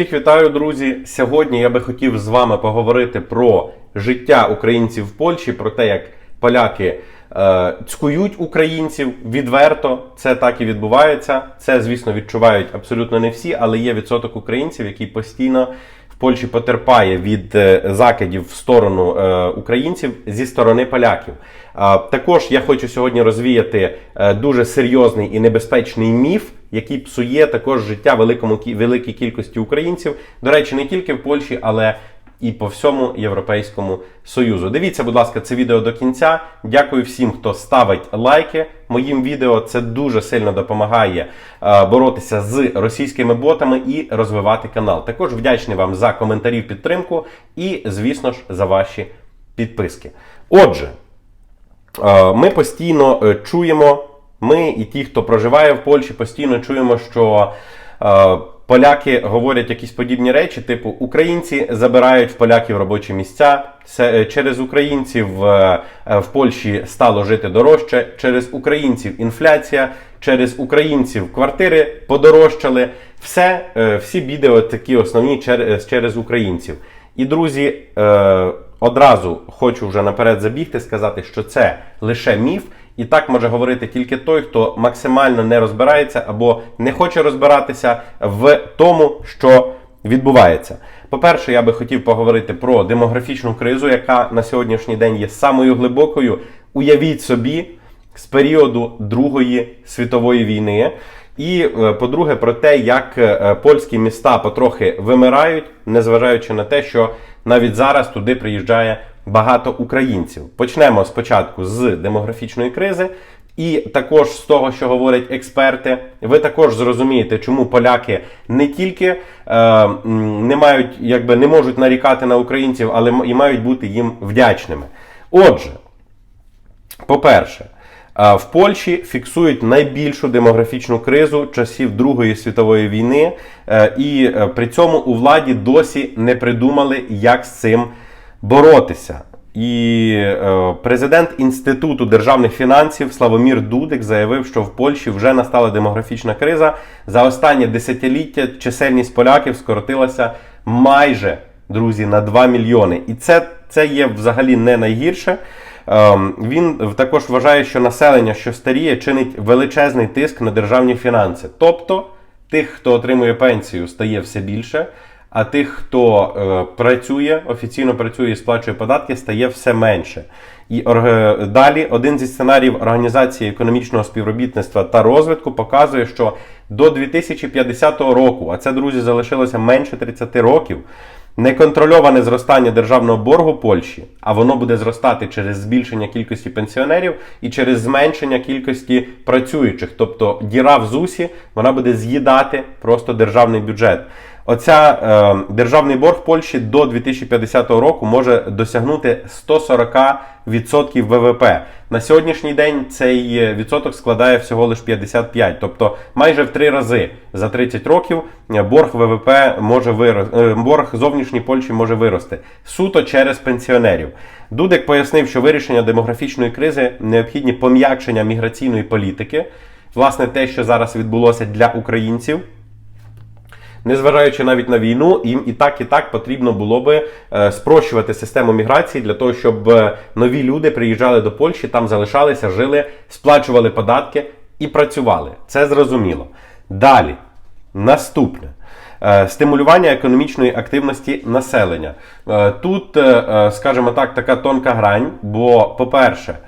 Всіх вітаю, друзі. Сьогодні я би хотів з вами поговорити про життя українців в Польщі, про те, як поляки е, цькують українців відверто. Це так і відбувається. Це, звісно, відчувають абсолютно не всі, але є відсоток українців, який постійно в Польщі потерпає від е, закидів в сторону е, українців зі сторони поляків. А, також я хочу сьогодні розвіяти е, дуже серйозний і небезпечний міф, який псує також життя великому кі- великій кількості українців. До речі, не тільки в Польщі, але і по всьому Європейському Союзу. Дивіться, будь ласка, це відео до кінця. Дякую всім, хто ставить лайки моїм відео. Це дуже сильно допомагає е, боротися з російськими ботами і розвивати канал. Також вдячний вам за коментарі підтримку і, звісно ж, за ваші підписки. Отже. Е, Ми постійно е, чуємо, ми і ті, хто проживає в Польщі, постійно чуємо, що е, поляки говорять якісь подібні речі, типу українці забирають в поляків робочі місця. Це, е, через українців е, е, в Польщі стало жити дорожче, через українців інфляція, через українців квартири подорожчали. Все, е, всі біди от такі основні через, через українців. І друзі, е, одразу хочу вже наперед забігти, сказати, що це лише міф, і так може говорити тільки той, хто максимально не розбирається або не хоче розбиратися в тому, що відбувається. По-перше, я би хотів поговорити про демографічну кризу, яка на сьогоднішній день є самою глибокою. Уявіть собі, з періоду Другої світової війни. І е, по-друге, про те, як е, польські міста потрохи вимирають, незважаючи на те, що навіть зараз туди приїжджає багато українців. Почнемо спочатку з демографічної кризи. І також з того, що говорять експерти, ви також зрозумієте, чому поляки не тільки е, не мають, якби не можуть нарікати на українців, але і мають бути їм вдячними. Отже, по-перше, е, в Польщі фіксують найбільшу демографічну кризу часів Другої світової війни, е, і е, при цьому у владі досі не придумали, як з цим боротися. І е, президент Інституту державних фінансів Славомір Дудик заявив, що в Польщі вже настала демографічна криза. За останнє десятиліття чисельність поляків скоротилася майже друзі на 2 мільйони. І це, це є взагалі не найгірше. Ем, Він також вважає, що населення, що старіє, чинить величезний тиск на державні фінанси. Тобто тих, хто отримує пенсію, стає все більше, а тих, хто е, працює, офіційно працює і сплачує податки, стає все менше. І орг- далі один зі сценаріїв Організації економічного співробітництва та розвитку показує, що до 2050 року, а це друзі залишилося менше 30 років. Неконтрольоване зростання державного боргу Польщі, а воно буде зростати через збільшення кількості пенсіонерів і через зменшення кількості працюючих. Тобто діра в ЗУСі вона буде з'їдати просто державний бюджет. Оця е, державний борг Польщі до 2050 року може досягнути 140% ВВП. На сьогоднішній день цей е, відсоток складає всього лише 55, тобто майже в три рази за 30 років е, борг ВВП може вирости, борг зовнішній Польщі може вирости суто через пенсіонерів. Дудик пояснив, що вирішення демографічної кризи необхідні пом'якшення міграційної політики, власне, те, що зараз відбулося для українців. Незважаючи навіть на війну, їм і так, і так потрібно було би е, спрощувати систему міграції для того, щоб е, нові люди приїжджали до Польщі, там залишалися, жили, сплачували податки і працювали. Це зрозуміло. Далі, наступне. Е, Стимулювання економічної активності населення. Тут, скажімо так, така тонка грань, бо, по-перше,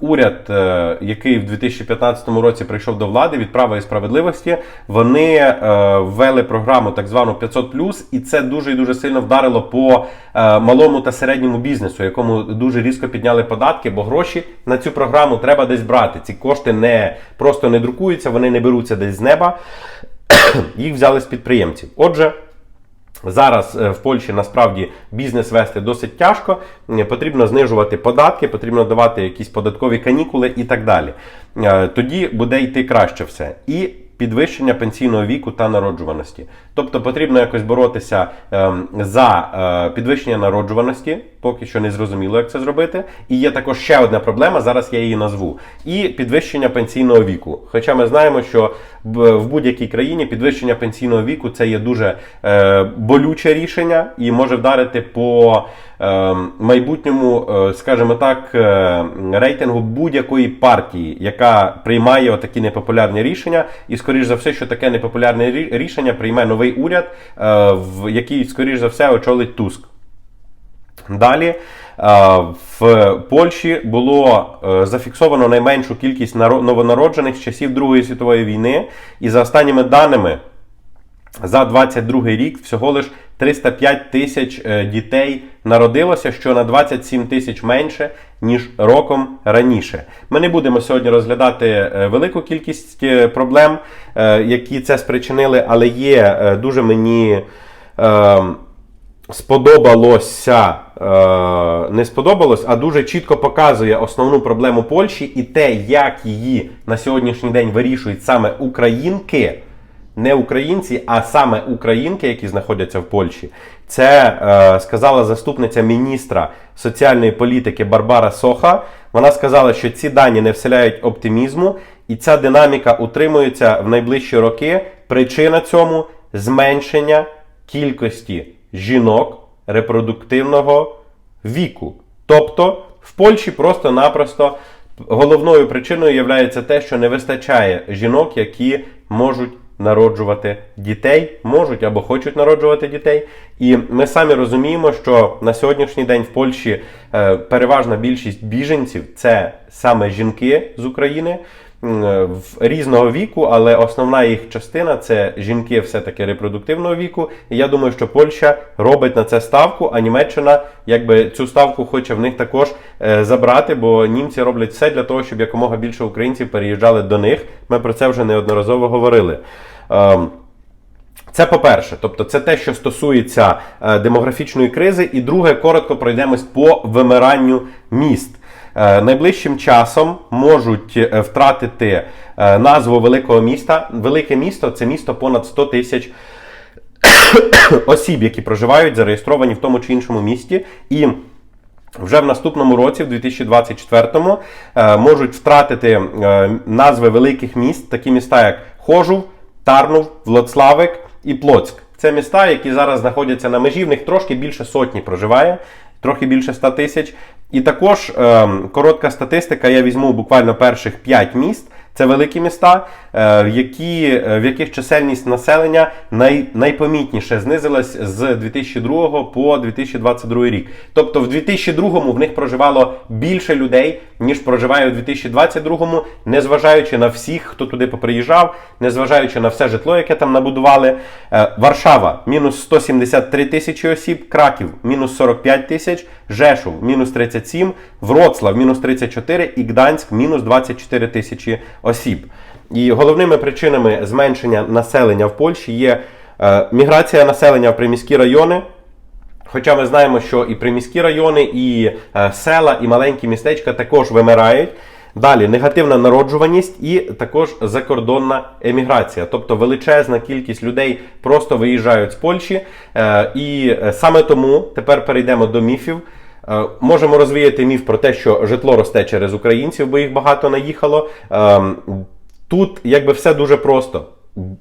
уряд, е, який в 2015 році прийшов до влади від права і справедливості, вони е, ввели програму так звану 500+, і це дуже і дуже сильно вдарило по е, малому та середньому бізнесу, якому дуже різко підняли податки, бо гроші на цю програму треба десь брати. Ці кошти не просто не друкуються, вони не беруться десь з неба. Їх взяли з підприємців. Отже. Зараз е, в Польщі насправді бізнес вести досить тяжко. Потрібно знижувати податки, потрібно давати якісь податкові канікули і так далі. Е, Тоді буде йти краще все. І підвищення пенсійного віку та народжуваності. Тобто потрібно якось боротися ем, за е, підвищення народжуваності, поки що не зрозуміло, як це зробити. І є також ще одна проблема, зараз я її назву. І підвищення пенсійного віку. Хоча ми знаємо, що в будь-якій країні підвищення пенсійного віку це є дуже е, болюче рішення і може вдарити по майбутньому, е, скажімо так, е, рейтингу будь-якої партії, яка приймає отакі непопулярні рішення. І, скоріш за все, що таке непопулярне рішення прийме новий уряд, е, в який, скоріш за все, очолить Туск. Далі е, в Польщі було е, зафіксовано найменшу кількість новонароджених з часів Другої світової війни, і за останніми даними. За 22 рік всього лиш 305 тисяч е, дітей народилося, що на 27 тисяч менше, ніж роком раніше. Ми не будемо сьогодні розглядати е, велику кількість е, проблем, які це спричинили, але є дуже мені. сподобалося, не сподобалось, а дуже чітко показує основну проблему Польщі і те, як її на сьогоднішній день вирішують саме українки, не українці, а саме українки, які знаходяться в Польщі. Це е, сказала заступниця міністра соціальної політики Барбара Соха. Вона сказала, що ці дані не вселяють оптимізму, і ця динаміка утримується в найближчі роки. Причина цьому зменшення кількості жінок репродуктивного віку. Тобто в Польщі просто-напросто головною причиною є те, що не вистачає жінок, які можуть народжувати дітей, можуть або хочуть народжувати дітей. І ми самі розуміємо, що на сьогоднішній день в Польщі е, переважна більшість біженців це саме жінки з України різного віку, але основна їх частина це жінки все-таки репродуктивного віку. І я думаю, що Польща робить на це ставку, а Німеччина якби цю ставку хоче в них також е, забрати, бо німці роблять все для того, щоб якомога більше українців переїжджали до них. Ми про це вже неодноразово говорили. Ем, це по-перше, тобто це те, що стосується е, демографічної кризи. І друге, коротко пройдемось по вимиранню міст. Е, найближчим часом можуть е, втратити е, назву великого міста. Велике місто це місто понад 100 тисяч осіб, які проживають, зареєстровані в тому чи іншому місті. І вже в наступному році, в 2024-му, е, можуть втратити назви великих міст, такі міста, як Хожув, Тарнув, Влоцлавик і Плоцьк. Це міста, які зараз знаходяться на межі, в них трошки більше сотні проживає, трохи більше 100 тисяч. І також е, коротка статистика, я візьму буквально перших 5 міст. Це великі міста, е, які, е, в яких чисельність населення най, найпомітніше знизилась з 2002 по 2022 рік. Тобто в 2002 в них проживало більше людей, ніж проживає у 2022, незважаючи на всіх, хто туди поприїжджав, незважаючи на все житло, яке там набудували. Е, Варшава мінус 173 тисячі осіб, Краків мінус 45 тисяч, Жешув мінус 37, Вроцлав мінус 34 і Гданськ мінус 24 тисячі осіб. І головними причинами зменшення населення в Польщі є е, міграція населення в приміські райони. Хоча ми знаємо, що і приміські райони, і е, села, і маленькі містечка також вимирають. Далі негативна народжуваність і також закордонна еміграція, тобто величезна кількість людей просто виїжджають з Польщі. Е, і е, саме тому тепер перейдемо до міфів. Можемо розвіяти міф про те, що житло росте через українців, бо їх багато наїхало. Ем, Тут якби все дуже просто.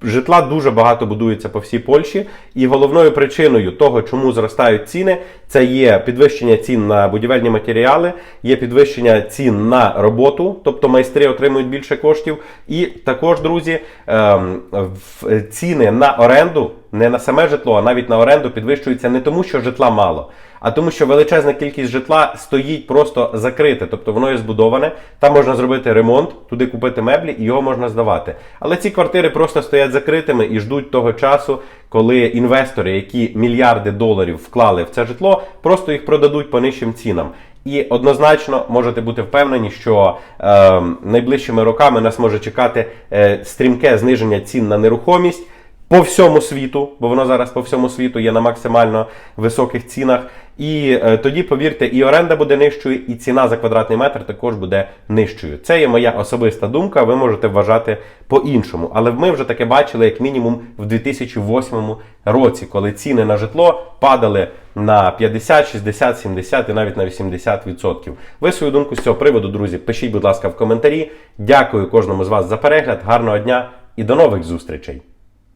Житла дуже багато будується по всій Польщі, і головною причиною того, чому зростають ціни, це є підвищення цін на будівельні матеріали, є підвищення цін на роботу, тобто майстри отримують більше коштів. І також, друзі, ем, в- ціни на оренду, не на саме житло, а навіть на оренду підвищуються не тому, що житла мало, а тому, що величезна кількість житла стоїть просто закрите, тобто воно є збудоване. Там можна зробити ремонт, туди купити меблі і його можна здавати. Але ці квартири просто стоять закритими і ждуть того часу, коли інвестори, які мільярди доларів вклали в це житло, просто їх продадуть по нижчим цінам. І однозначно можете бути впевнені, що е, найближчими роками нас може чекати е, стрімке зниження цін на нерухомість. По всьому світу, бо воно зараз по всьому світу є на максимально високих цінах. І е, тоді, повірте, і оренда буде нижчою, і ціна за квадратний метр також буде нижчою. Це є моя особиста думка. Ви можете вважати по-іншому. Але ми вже таке бачили як мінімум в 2008 році, коли ціни на житло падали на 50, 60, 70 і навіть на 80%. Ви свою думку з цього приводу, друзі, пишіть, будь ласка, в коментарі. Дякую кожному з вас за перегляд. Гарного дня і до нових зустрічей!